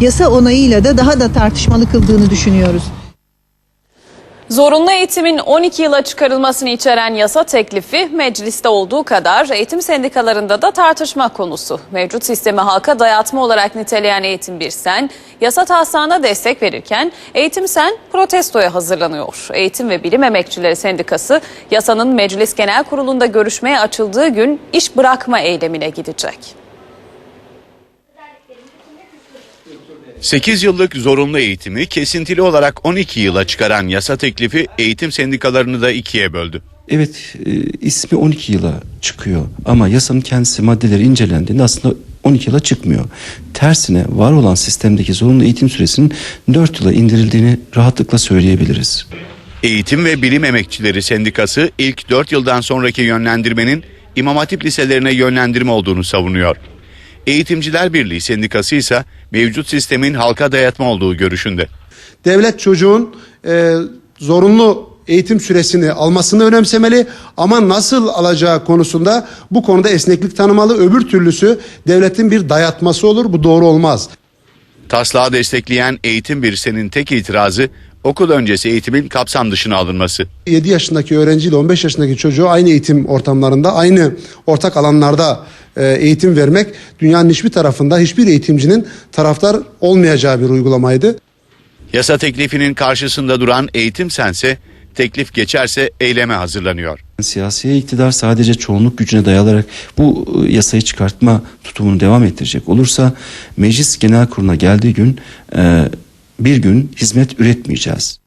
yasa onayıyla da daha da tartışmalı kıldığını düşünüyoruz. Zorunlu eğitimin 12 yıla çıkarılmasını içeren yasa teklifi mecliste olduğu kadar eğitim sendikalarında da tartışma konusu. Mevcut sistemi halka dayatma olarak niteleyen Eğitim Birsen, yasa taslağına destek verirken Eğitim Sen protestoya hazırlanıyor. Eğitim ve Bilim Emekçileri Sendikası yasanın Meclis Genel Kurulu'nda görüşmeye açıldığı gün iş bırakma eylemine gidecek. 8 yıllık zorunlu eğitimi kesintili olarak 12 yıla çıkaran yasa teklifi eğitim sendikalarını da ikiye böldü. Evet e, ismi 12 yıla çıkıyor ama yasanın kendisi maddeleri incelendiğinde aslında 12 yıla çıkmıyor. Tersine var olan sistemdeki zorunlu eğitim süresinin 4 yıla indirildiğini rahatlıkla söyleyebiliriz. Eğitim ve Bilim Emekçileri Sendikası ilk 4 yıldan sonraki yönlendirmenin İmam Hatip liselerine yönlendirme olduğunu savunuyor. Eğitimciler Birliği Sendikası ise mevcut sistemin halka dayatma olduğu görüşünde. devlet çocuğun e, zorunlu eğitim süresini almasını önemsemeli ama nasıl alacağı konusunda bu konuda esneklik tanımalı. Öbür türlüsü devletin bir dayatması olur. Bu doğru olmaz. Taslağı destekleyen Eğitim Birsen'in tek itirazı okul öncesi eğitimin kapsam dışına alınması. 7 yaşındaki öğrenciyle 15 yaşındaki çocuğu aynı eğitim ortamlarında, aynı ortak alanlarda e, eğitim vermek dünyanın hiçbir tarafında hiçbir eğitimcinin taraftar olmayacağı bir uygulamaydı. Yasa teklifinin karşısında duran Eğitim Sense teklif geçerse eyleme hazırlanıyor. Siyasi iktidar sadece çoğunluk gücüne dayalarak bu e, yasayı çıkartma tutumunu devam ettirecek olursa meclis genel kuruluna geldiği gün e, bir gün hizmet üretmeyeceğiz.